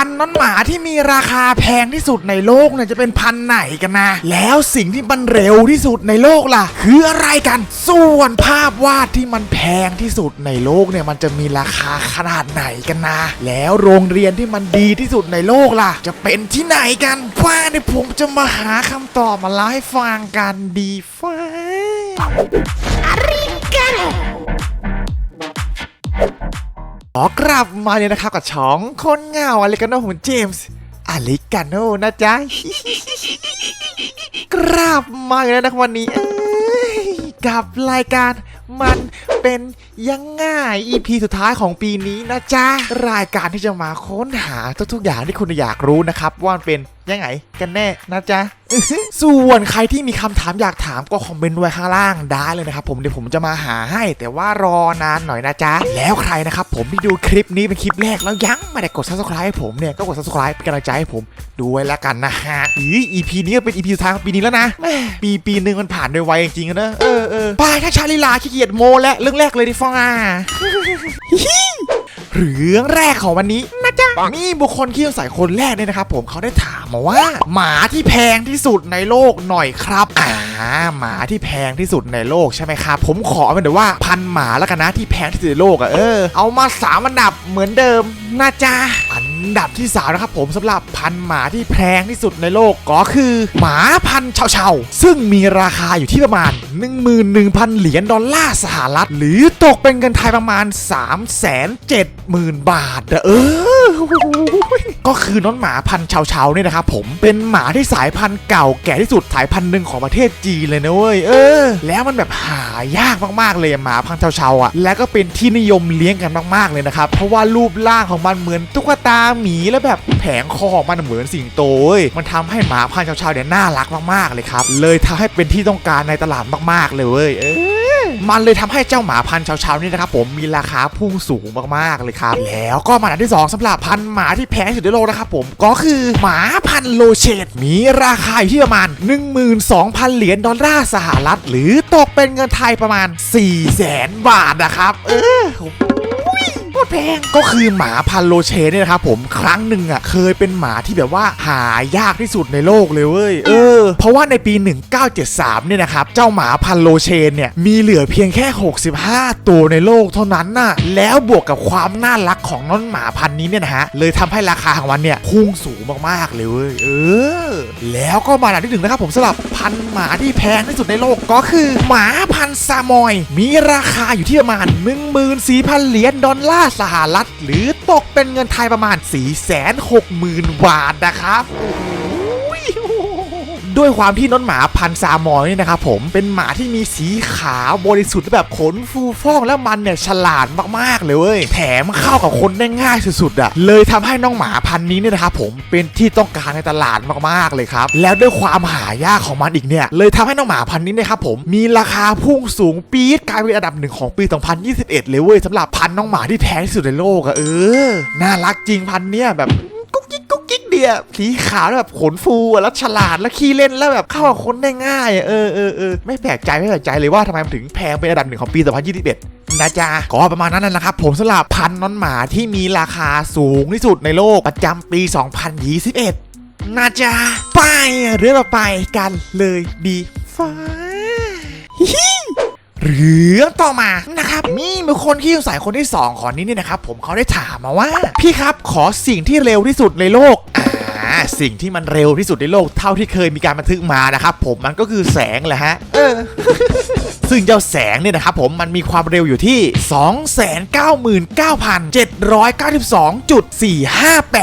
พันธุ์น้องหมาที่มีราคาแพงที่สุดในโลกเนี่ยจะเป็นพันไหนกันนะ แล้วสิ่งที่มันเร็วที่สุดในโลกล่ะ คืออะไรกัน ส่วนภาพวาดที่มันแพงที่สุดในโลกเนี่ยมันจะมีราคาขนาดไหนกันนะ แล้วโรงเรียนที่มันดีที่สุดในโลกล่ะ จะเป็นที่ไหนกันว่าในผมจะมาหาคำตอบมาเล่าให้ฟังกันดีฟ้า ขอกลับมาเลยนะครับกับช่องคนเงาอเลกาโนของเจมส์อเลกาโนนะจ๊ะกลับมาแล้วนะวันนี้กับรายการมันเป็น ยังไง EP สุดท้ายของปีนี้นะจ๊ะ รายการที่จะมาค้นหาทุกๆอย่างที่คุณอยากรู้นะครับ ว่ามันเป็นยังไงกันแน่นะจ๊ะ ส่วนใครที่มีคำถามอยากถามก็คอมเมนต์ไว้ข้างล่างได้เลยนะครับผมเดี๋ยวผมจะมาหาให้ แต่ว่ารอนานหน่อยนะจ๊ะ แล้วใครนะครับผมที่ดูคลิปนี้เป็นคลิปแรกแล้วยังไม่ได้กด subscribe ให้ผมเนี่ยก็กด subscribe เป็นกำลังใจให้ผมดูไว้แล้วกันนะฮะอี EP นี้ก็เป็น EP สุดท้ายของปีนี้แล้วนะแม่ปีปีหนึ่งมันผ่านโดยไวจริงๆนะเออเออไปถ้าชาลิลาขี้เกียจโมและเรื่องแรกเลยดิฟองอะเรื่องแรกของวันนี้นะจ๊ะมีบุคคลที่สงสัยคนแรกเนี่ยนะครับผมเขาได้ถามมาว่า หมาที่แพงที่สุดในโลกหน่อยครับอ่าหมาที่แพงที่สุดในโลกใช่ไหมครับผมขอเป็นเดี๋ยวว่าพันหมาแล้วกันนะที่แพงที่สุดในโลกอะเออเอามาสามอันดับเหมือนเดิมนะจ๊ะอัน ดับที่สามนะครับผมสำหรับพันหมาที่แพงที่สุดในโลกก็คือ หมาพันเชาๆ ซึ่งมีราคาอยู่ที่ประมาณ 11,000 เหรียญดอลลาร์สหรัฐ หรือตกเป็นเงินไทยประมาณ 370,000 บาทเออก็คือน้องหมาพันเชาๆเนี่ยนะครับผมเป็นหมาที่สายพันธุ์เก่าแก่ที่สุดสายพันธุ์หนึ่งของประเทศจีนเลยนะเว้ยเออ แล้วมันแบบหายากมากๆเลยหมาพันเชาๆอะแล้วก็เป็นที่นิยมเลี้ยงกันมากๆเลยนะครับเพราะว่ารูปร่างของมันเหมือนตุ๊กตาหมีแล้วแบบแผงคอของมันเหมือนสิงโตเว้ยมันทำให้หมาพันธุ์ชาๆเนี่ยน่ารักมากๆเลยครับ เลยทำให้เป็นที่ต้องการในตลาดมากๆเลยเว้ยเออมันเลยทำให้เจ้าหมาพันธุ์ชาๆนี่นะครับผมมีราคาพุ่งสูงมากๆเลยครับ แล้วก็มาอันที่ 2สำหรับพันหมาที่แพงที่สุดในโลกนะครับผมก็คือหมาพันโลเชตมีราคาอยู่ที่ประมาณ 12,000 เหรียญดอลลาร์สหรัฐ หรือตกเป็นเงินไทยประมาณ4แสนบาทนะครับ เออ โคตรแพง ก็คือหมาพันธุ์โลเชนเนี่ยนะครับผมครั้งหนึ่งอะเคยเป็นหมาที่แบบว่าหายากที่สุดในโลกเลยเว้ยเออ เพราะว่าในปี 1973 เนี่ยนะครับเจ้าหมาพันธุ์โลเชนเนี่ยมีเหลือเพียงแค่ 65 ตัวในโลกเท่านั้นน่ะแล้วบวกกับความน่ารักของน้องหมาพันธุ์นี้เนี่ยนะฮะเลยทำให้ราคาของมันเนี่ยพุ่งสูงมากๆเลยเว้ยเออ แล้วก็มาอันดับที่หนึ่งนะครับผมสำหรับพันธุ์หมาที่แพงที่สุดในโลกก็คือ หมาพันธุ์ซามอย มีราคาอยู่ที่ประมาณ 14,000 เหรียญดอลลาร์าสหรัฐหรือตกเป็นเงินไทยประมาณ 460,000 บาทนะครับ ด้วยความที่น้องหมาพันซามอยนี่นะครับผมเป็นหมาที่มีสีขาวบริสุทธิ์แบบขนฟูฟ่องแล้วมันเนี่ยฉลาดมากๆเลยเว้ยแถมเข้ากับคนได้ง่ายสุดๆอะเลยทำให้น้องหมาพันนี้เนี่ยนะครับผมเป็นที่ต้องการในตลาดมากๆเลยครับแล้วด้วยความหายากของมันอีกเนี่ยเลยทำให้น้องหมาพันนี้นะครับผมมีราคาพุ่งสูงปี๊ดกลายเป็นอันดับหนึ่งของปี 2021 เลยเว้ยสำหรับพันน้องหมาที่แพงที่สุดในโลกอะเออน่ารักจริงพันเนี่ยแบบียสีขาวแล้วแบบขนฟูอะแล้วฉลาดแล้วขี้เล่นแล้วแบบเข้ากับคนได้ง่ายอะเออเออเออไม่แปลกใจไม่แปลกใจเลยว่าทำไมมันถึงแพงเป็นอันดับหนึ่งของปี 2021นะจ๊ะก็ประมาณนั้นนะครับ ผมสำหรับพันน้องหมาที่มีราคาสูงที่สุดในโลกประจำปี 2021 นะจ๊ะ ไปเรื่องต่อไปกันเลยดีฟ้า เรื่องต่อมานะครับมีบุคคนที่สงสัยคนที่ 2 ขอนี้เนี่ยนะครับ ผมเขาได้ถามมาว่า พี่ครับขอสิ่งที่เร็วที่สุดในโลกอ่าสิ่งที่มันเร็วที่สุดในโลกเท่าที่เคยมีการบันทึกมานะครับผมมันก็คือแสงแหละฮะเออ ซึ่งเจ้าแสงเนี่ยนะครับผมมันมีความเร็วอยู่ที่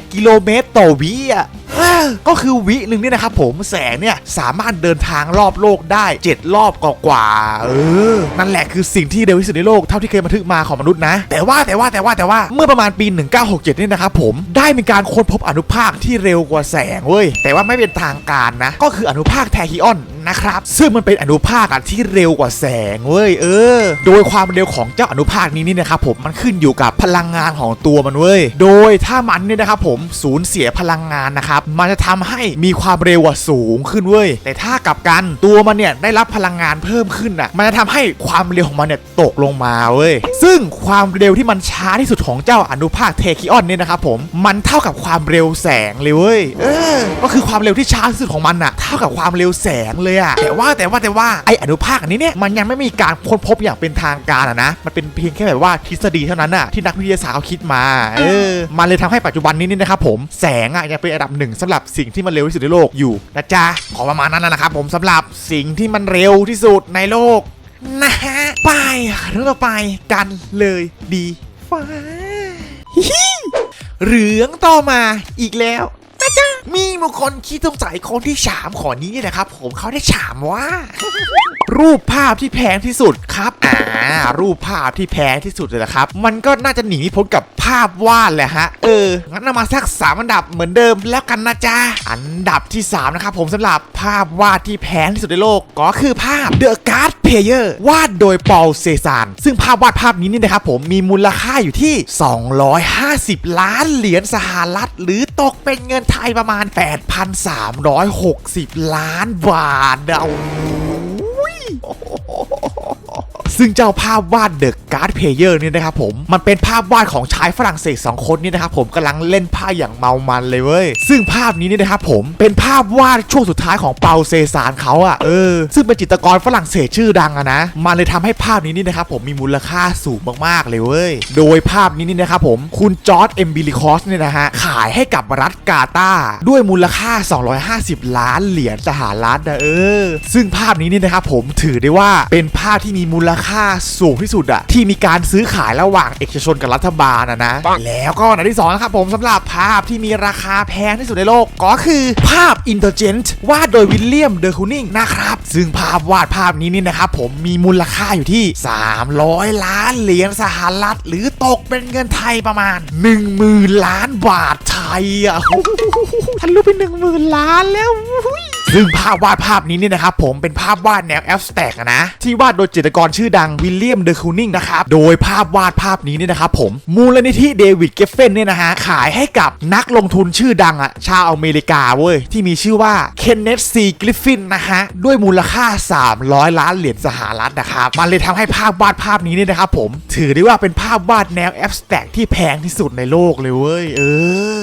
299,792.458 กิโลเมตรต่อวิอะก็คือวิหนึ่งเนี่ยนะครับผมแสงเนี่ยสามารถเดินทางรอบโลกได้ 7 รอบกว่าเออ นั่นแหละคือสิ่งที่เร็วที่สุดในโลกเท่าที่เคยบันทึกมาของมนุษย์นะ แต่ว่าแต่ว่าแต่ว่าแต่ว่าเมื่อประมาณปี 1967 เนี่ยนะครับผมได้มีการค้นพบอนุภาคที่เร็วกว่าแสงเว้ยแต่ว่าไม่เป็นทางการนะ ก็คืออนุภาคแทคิออน นะครับ ซึ่งมันเป็นอนุภาคอะที่เร็วกว่าแสงเว้ยเออ โดยความเร็วของเจ้าอนุภาคนี้นี่นะครับผมมันขึ้นอยู่กับพลังงานของตัวมันเว้ยโดยถ้ามันเนี่ยนะครับผมสูญเสียพลังงานนะครับมันจะทำให้มีความเร็วสูงขึ้นเว้ยแต่ถ้ากลับกันตัวมันเนี่ยได้รับพลังงานเพิ่มขึ้นอะมันจะทำให้ความเร็วของมันเนี่ยตกลงมาเว้ยซึ่งความเร็วที่มันช้าที่สุดของเจ้าอนุภาคเทคิออนเนี่ยนะครับผมมันเท่ากับความเร็วแสงเลยเว้ยเออก็คือความเร็วที่ช้าที่สุดของมันอะเท่ากับความเร็วแสงเลยอะแต่ว่าแต่ว่าแต่ว่าไออนุภาคอันนี้เนี่ยมันยังไม่มีการค้นพบอย่างเป็นทางการอะนะมันเป็นเพียงแค่แบบว่าทฤษฎีเท่านั้นอะที่นักวิทยาศาสตร์เขาคิดมาเออมันเลยทำให้ปัจจุบันนี้นี่นะครับผมแสงอะยังเป็นอันดับหนึ่งสำหรับสิ่งที่มันเร็วที่สุดในโลกอยู่นะจ๊ะขอประมาณนั้นนะครับผมสำหรับสิ่งที่มันเร็วที่สุดในโลกนะฮะไปเรื่องต่อไปกันเลยดีฟ้าเรื่องต่อมาอีกแล้ว นะจ๊ะ มีบุคคลคิดสงสัยคนที่ฉามขอนี้นะครับ ผมเขาได้ฉามว่า รูปภาพที่แพงที่สุดครับ อ่า รูปภาพที่แพงที่สุดเลยนะครับ มันก็น่าจะหนีไม่พ้นกับภาพวาดแหละฮะ เออ งั้นเอามาสักสามอันดับเหมือนเดิมแล้วกันนะจ๊ะ อันดับที่ 3 นะครับผมสำหรับภาพวาดที่แพงที่สุดในโลก ก็คือภาพ Player วาดโดยปอลเซซานซึ่งภาพวาดภาพนี้นี่นะครับผมมีมูลค่าอยู่ที่ 250 ล้านเหรียญสหรัฐ หรือตกเป็นเงินไทยประมาณ 8,360 ล้านบาทเดา ซึ่งเจ้าภาพวาดเดอะการ์ดเพเยอร์นี่นะครับผมมันเป็นภาพวาดของชายฝรั่งเศส2คนนี่นะครับผมกำลังเล่นผ้าอย่างเมามันเลยเว้ยซึ่งภาพนี้นี่นะครับผมเป็นภาพวาดช่วงสุดท้ายของเปาเซซานเขาอะเออซึ่งเป็นจิตรกรฝรั่งเศสชื่อดังอะนะมันเลยทำให้ภาพนี้นี่นะครับผมมีมูลค่าสูงมากๆเลยเว้ยโดยภาพนี้นี่นะครับผมคุณจอร์ดเอ็มบิลิคอสเนี่ยนะฮะขายให้กับรัฐกาตาด้วยมูลค่า 250 ล้านเหรียญสหรัฐนะเออซึ่งภาพนี้นี่นะครับผมถือได้ว่าเป็นภาพที่มีมูลค่าสูงที่สุดอะที่มีการซื้อขายระหว่างเอกชนกับรัฐบาลนะนะ แล้วก็อันดับที่สองนะครับผมสำหรับภาพที่มีราคาแพงที่สุดในโลก ก็คือภาพ Intelligent วาดโดยวิลเลียมเดอร์คูนิงนะครับ ซึ่งภาพวาดภาพนี้นี่นะครับผมมีมูลค่าอยู่ที่ 300 ล้านเหรียญสหรัฐ หรือตกเป็นเงินไทยประมาณ 10,000 ล้านบาทไทยอะทะลุไป10,000 ล้านแล้วอุ้ย ซึ่งภาพวาดภาพนี้เนี่ยนะครับผมเป็นภาพวาดแนวแอฟสแต็กนะที่วาดโดยจิตรกรชื่อดังวิลเลียมเดอร์คูนิงนะครับโดยภาพวาดภาพนี้เนี่ยนะครับผมมูลนิธิเดวิดเกฟเฟนเนี่ยนะฮะขายให้กับนักลงทุนชื่อดังอะชาวอเมริกาเว้ยที่มีชื่อว่าเคนเน t ซีกริฟฟินนะฮะด้วยมูลค่า 300 ล้านเหรียญสหรัฐนะครับมันเลยทำให้ภาพวาดภาพนี้เนี่ยนะครับผมถือได้ว่าเป็นภาพวาดแนวแอฟสแต็กที่แพงที่สุดในโลกเลยเว้ยเอ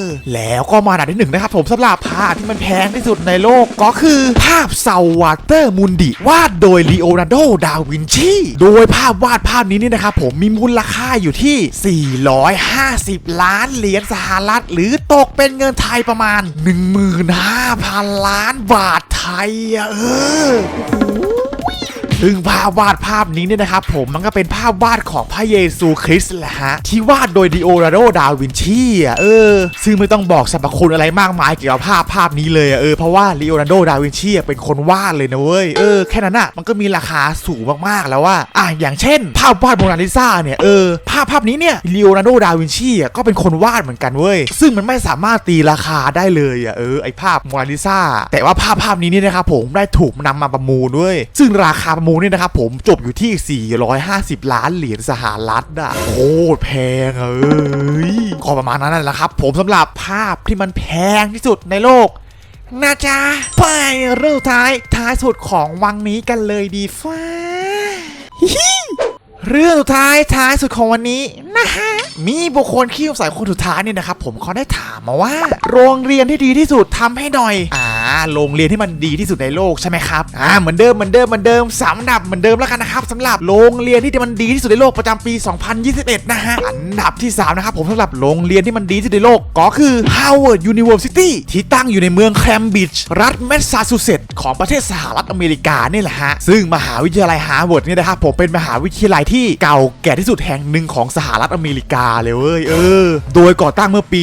อ แล้วก็มาอันดับที่หนึ่งนะครับผมสำหรับภาพที่มันแพงที่สุดในโลกก็คืคือภาพเซาวาเตอร์มุนดิวาดโดยลีโอนาร์โด ดาวินชี โดยภาพวาดภาพนี้นี่นะครับผมมีมูลค่าอยู่ที่ 450 ล้านเหรียญสหรัฐ หรือตกเป็นเงินไทยประมาณ 15,000 ล้านบาทไทยอะเออ ซึ่งภาพวาดภาพนี้เนี่ยนะครับผมมันก็เป็นภาพวาดของพระเยซูคริสต์แหละฮะที่วาดโดยดิโอนาโดดาวินชีอะเออ ซึ่งไม่ต้องบอกสรรพคุณอะไรมากมายเกี่ยวกับภาพภาพนี้เลยอะเออเพราะว่าลีโอนาโดดาวินชีอะเป็นคนวาดเลยนะเว้ยเออแค่นั้นอะมันก็มีราคาสูงมากๆแล้วว่าอะอย่างเช่น ภาพวาดโมนาลิซาเนี่ยเออภาพภาพนี้เนี่ยลีโอนาโดดาวินชีอะก็เป็นคนวาดเหมือนกันเว้ยซึ่งมันไม่สามารถตีราคาได้เลยอะเออไอภาพโมนาลิซาแต่ว่าภาพภาพนี้เนี่ยนะครับผมได้ถูกนำมาประมูลด้วยซึ่งราคาประมูลเนี่ยนะครับผมจบอยู่ที่ 450 ล้านเหรียญสหรัฐอะโคตรแพงเอ้ยก็ประมาณนั้นแหละครับ ผมสำหรับภาพที่มันแพงที่สุดในโลกนะจ๊ะไปเรื่องท้ายท้ายสุดของวังนี้กันเลยดีฟ้าเรื่องสุดท้ายท้ายสุดของวันนี้นะฮะมีบุคคลขี้สงสัยคนสุดท้ายเนี่ยนะครับผมเขาได้ถามมาว่า โรงเรียนที่ดีที่สุดทำให้หน่อยอ่า โรงเรียนที่มันดีที่สุดในโลกใช่ไหมครับอ่าเหมือนเดิมเหมือนเดิมเหมือนเดิมสามอันดับเหมือนเดิมแล้วกันนะครับสำหรับโรงเรียนที่มันดีที่สุดในโลกประจำปี 2021 นะฮะอันดับที่ 3 นะครับผมสำหรับโรงเรียนที่มันดีที่สุดในโลกก็คือ Howard University ที่ตั้งอยู่ในเมืองแคมบริดจ์รัฐแมสซาชูเซตส์ของประเทศสหรัฐอเมริกานี่แหละฮะซึ่งมหาวิทยาลัยฮาร์วาร์ดเนี่ยนะครับผมเป็นมหาวิทยาลัยที่เก่าแก่ที่สุดแห่งหนึ่งของสหรัฐอเมริกาเลยเว้ยเออ โดยก่อตั้งเมื่อปี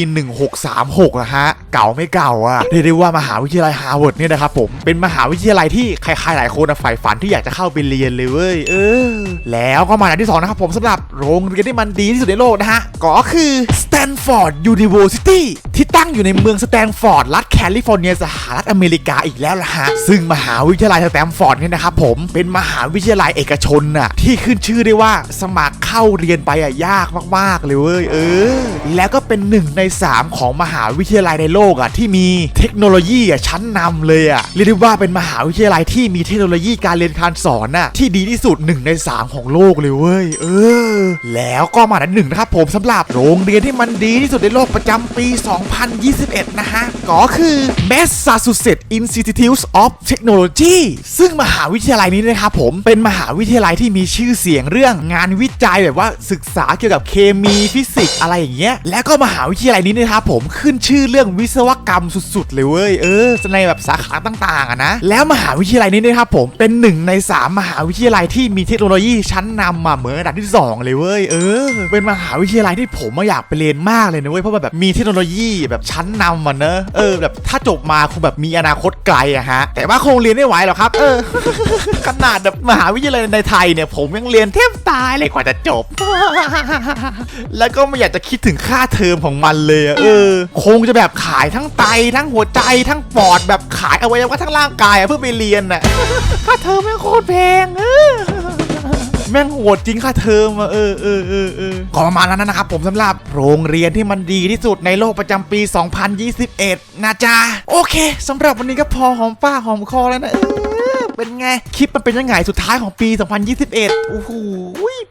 1636นะฮะเก่าไม่เก่าอะเรียกได้ว่ามหาวิทยาลัยฮาร์วาร์ดเนี่ยนะครับผมเป็นมหาวิทยาลัยที่ใครๆหลายคนอะใฝ่ฝันที่อยากจะเข้าไปเรียนเลยเว้ยเออ แล้วก็มาอันที่สองนะครับผมสำหรับโรงเรียนที่มันดีที่สุดในโลกนะฮะก็คือ Stanford University ที่ตั้งอยู่ในเมืองสแตนฟอร์ดรัฐแคลิฟอร์เนียสหรัฐอเมริกาอีกแล้วล่ะฮะซึ่งมหาวิทยาลัยสแตนฟอร์ดเนี่ยนะครับผมเป็นมหาวิทยาลัยเอกชนน่ะที่ขึ้นชื่อได้ว่าสมัครเข้าเรียนไปอะยากมากๆเลยเว้ยเออ แล้วก็เป็นหนึ่งใน 3 ของมหาวิทยาลัยในโลกอะที่มีเทคโนโลยีอะชั้นนำเลยอะเรียกได้ว่าเป็นมหาวิทยาลัยที่มีเทคโนโลยีการเรียนการสอนน่ะที่ดีที่สุด 1 ใน 3 ของโลกเลยเว้ยเออ แล้วก็มาอันหนึ่งนะครับผมสำหรับโรงเรียนที่มันดีที่สุดในโลกประจำปี 2021 นะฮะ ก็คือ Massachusetts Institute of Technology ซึ่งมหาวิทยาลัยนี้นะครับผมเป็นมหาวิทยาลัยที่มีชื่อเสียงเรื่องงานวิจัยแบบว่าศึกษาเกี่ยวกับเคมีฟิสิกส์อะไรอย่างเงี้ยแล้วก็มหาวิทยาลัยนี้นะครับผมขึ้นชื่อเรื่องวิศวกรรมสุดๆเลยเว้ยเออในแบบสาขาต่างๆอะนะ แล้วมหาวิทยาลัยนี้นะครับผมเป็นหนึ่งในสามมหาวิทยาลัยที่มีเทคโนโลยีชั้นนำมาเหมือนอันดับที่สองเลยเว้ยเออเป็นมหาวิทยาลัยที่ผมอะอยากไปเรียนมากเลยนะเว้ยเพราะว่าแบบมีเทคโนโลยีแบบชั้นนำอะเนอะเออแบบถ้าจบมาคงแบบมีอนาคตไกลอะฮะแต่ว่าคงเรียนไม่ไหวหรอกครับเออขนาดแบบมหาวิทยาลัยในไทยเนี่ยผมยังเรียนแทบตายเลยกว่าจะจบ แล้วก็ไม่อยากจะคิดถึงค่าเทอมของมันเลยเออ คงจะแบบขายทั้งไตทั้งหัวใจทั้งปอดแบบขายเอาไว้ว่าทั้งร่างกายอะเพื่อไปเรียนน่ะค่าเทอมแม่งโคตรแพงเออแม่งโหดจริงค่าเทอมอะเออเออเออเออก็ประมาณนั้นนะครับผมสำหรับโรงเรียนที่มันดีที่สุดในโลกประจำปี 2021 นะจ๊ะ โอเคสำหรับวันนี้ก็พอหอมป้ากหอมคอแล้วนะเออ เป็นไง คลิปมันเป็นยังไงสุดท้ายของปี 2021 โอ้โห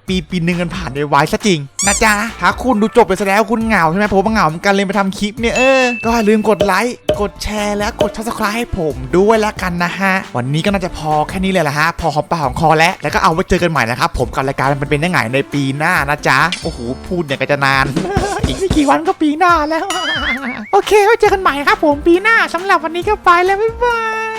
ปีปีหนึ่งกันผ่านไปไวซะจริง นะจ๊ะถ้าคุณดูจบไปซะแล้วคุณเหงาใช่ไหมผมก็เหงาเหมือนกันเลยมาทำคลิปเนี่ยเออ ก็อย่าลืมกดไลค์ กดแชร์และกด subscribe ให้ผมด้วยแล้วกันนะฮะ วันนี้ก็น่าจะพอแค่นี้เลยละฮะ พอหอมปากหอมคอแล้วแล้วก็เอาไว้เจอกันใหม่นะครับผมกับรายการมันเป็นยังไงในปีหน้านะจ๊ะ โอ้โหพูดอย่างกันจะนาน อีกไม่กี่วันก็ปีหน้าแล้ว โอเคไว้เจอกันใหม่ครับผมปีหน้าสำหรับวันนี้ก็ไปแล้วบ๊ายบาย